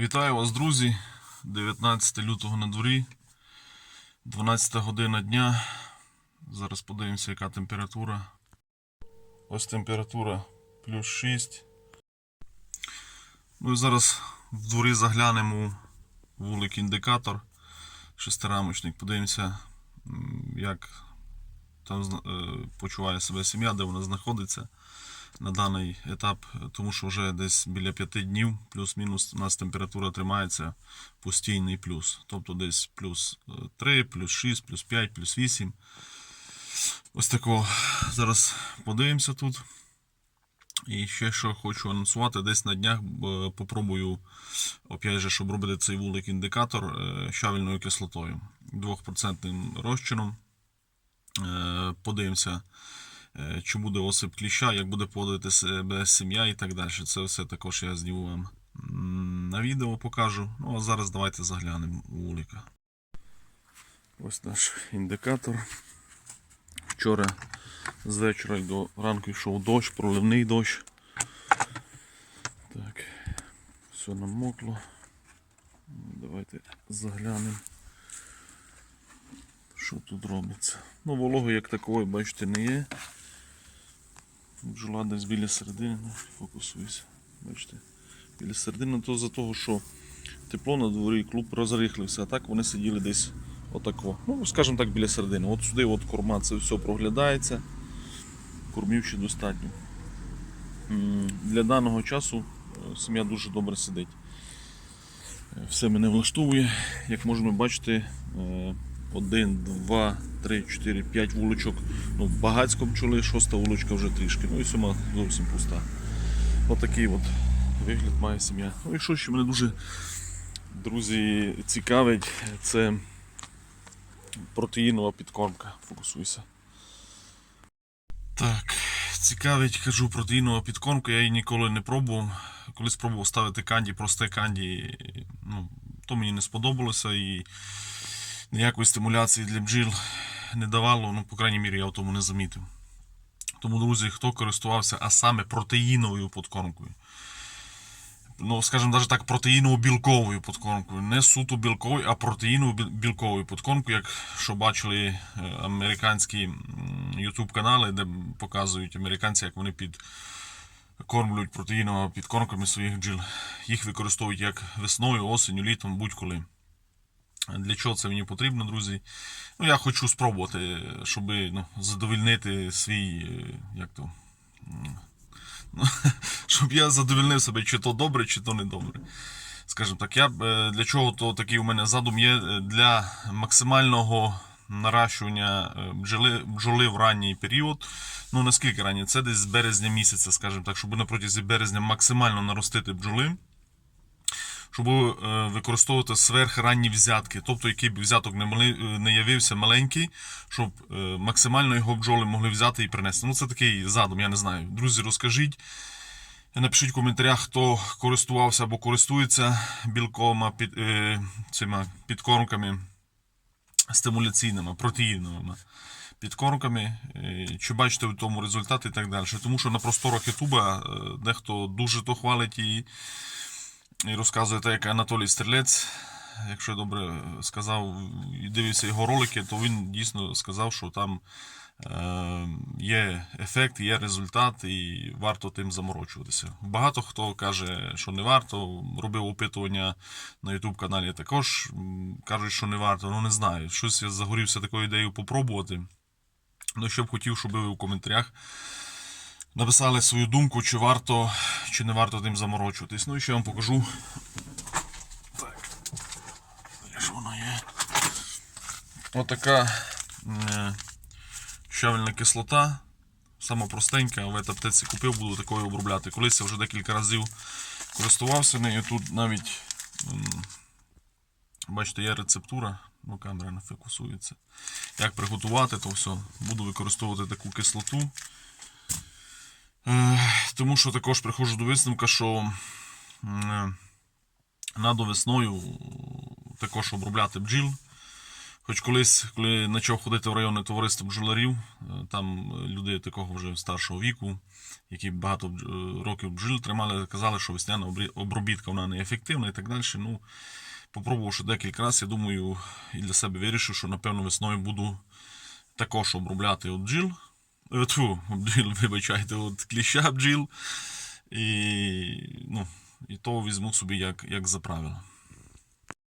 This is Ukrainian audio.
Вітаю вас, друзі. 19 лютого на дворі, 12 година дня. Зараз подивимося, яка температура. Ось температура плюс 6. Ну і зараз в дворі заглянемо вулик індикатор, шестирамочник. Подивимося, як там е, почуває себе сім'я, де вона знаходиться на даний етап, тому що вже десь біля 5 днів, плюс-мінус, у нас температура тримається постійний плюс. Тобто десь плюс е, 3, плюс 6, плюс 5, плюс 8. Ось такого. Зараз подивимося тут. І ще що хочу анонсувати, десь на днях е, попробую, опять же, щоб робити цей вулик індикатор е, щавельною кислотою, 2% розчином. Е, Подивимося, е, чи буде осип кліща, як буде поводити себе сім'я і так далі. Це все також я зніму вам на відео покажу. Ну а зараз давайте заглянемо у вулика. Ось наш індикатор. Вчора з вечора до ранку йшов дощ, проливний дощ. Так, все намокло. Давайте заглянемо. Що тут робиться? Ну, вологи як такої, бачите, не є. Бджола десь біля середини, ну, фокусуюся. Бачите, біля середини, то за того, що тепло на дворі, клуб розрихлився, а так вони сиділи десь отако. Ну, скажімо так, біля середини. От сюди от корма це все проглядається. Кормів ще достатньо. Для даного часу е, сім'я дуже добре сидить. Е, Все мене влаштовує. Як можемо бачити, е, один, два, три, чотири, п'ять вуличок. Ну, багацько бджоли, шоста вуличка вже трішки. Ну і сьома зовсім пуста. Отакий от вигляд має сім'я. Ну і що ще мене дуже, друзі, цікавить, це протеїнова підкормка. Фокусуйся. Так, цікавить, кажу, протеїнова підкормка, я її ніколи не пробував. Коли спробував ставити канді, просте канді, ну, то мені не сподобалося і ніякої стимуляції для бджіл не давало, ну, по крайній мірі, я в тому не замітив. Тому, друзі, хто користувався, а саме протеїновою подкормкою. Ну, скажімо, навіть так, протеїново-білковою подкормкою. Не суто білковою, а протеїново-білковою подкормкою, як що бачили е, американські YouTube канали, де показують американці, як вони підкормлюють протеїновими підкормками своїх бджіл. Їх використовують як весною, осінню, літом, будь-коли. Для чого це мені потрібно, друзі? Ну, я хочу спробувати, щоб ну, задовільнити свій, е, як то, ну, щоб я задовільнив себе, чи то добре, чи то не добре. Скажімо так, я е, для чого то такий у мене задум є е, для максимального наращування бджоли, бджоли в ранній період. Ну наскільки ранній? Це десь з березня місяця, скажімо так, щоб на протязі березня максимально наростити бджоли щоб е, використовувати сверхранні взятки, тобто який б взяток не, е, явився маленький, щоб е, максимально його бджоли могли взяти і принести. Ну це такий задум, я не знаю. Друзі, розкажіть. Напишіть в коментарях, хто користувався або користується білкома під, е, цими підкормками стимуляційними, протеїновими підкормками, чи бачите в тому результат і так далі. Тому що на просторах Ютуба дехто дуже то хвалить і і розказує те, як Анатолій Стрілець, якщо я добре сказав, і дивився його ролики, то він дійсно сказав, що там е, є ефект, є результат, і варто тим заморочуватися. Багато хто каже, що не варто. Робив опитування на YouTube каналі також кажуть, що не варто. Ну не знаю. Щось я загорівся такою ідеєю попробувати. Ну, що б хотів, щоб ви у коментарях написали свою думку, чи варто, чи не варто тим заморочуватись. Ну і ще вам покажу. Так. Ж воно є? Отака щавельна кислота. Сама простенька, але в аптеці купив, буду такою обробляти. Колись я вже декілька разів користувався нею. Тут навіть, бачите, є рецептура, ну камера не фокусується. Як приготувати, то все. Буду використовувати таку кислоту. Е, Тому що також приходжу до висновка, що е, надо весною також обробляти бджіл. Хоч колись, коли почав ходити в районне товариство бджоларів, е, там люди такого вже старшого віку, які багато років бджіл тримали, казали, що весняна обробітка вона неефективна і так далі. Ну, попробувавши декілька разів, я думаю, і для себе вирішив, що напевно весною буду також обробляти бджіл. Е, Тьфу, бджіл, вибачайте, от кліща бджіл. І, ну, і то візьму собі як, як за правило.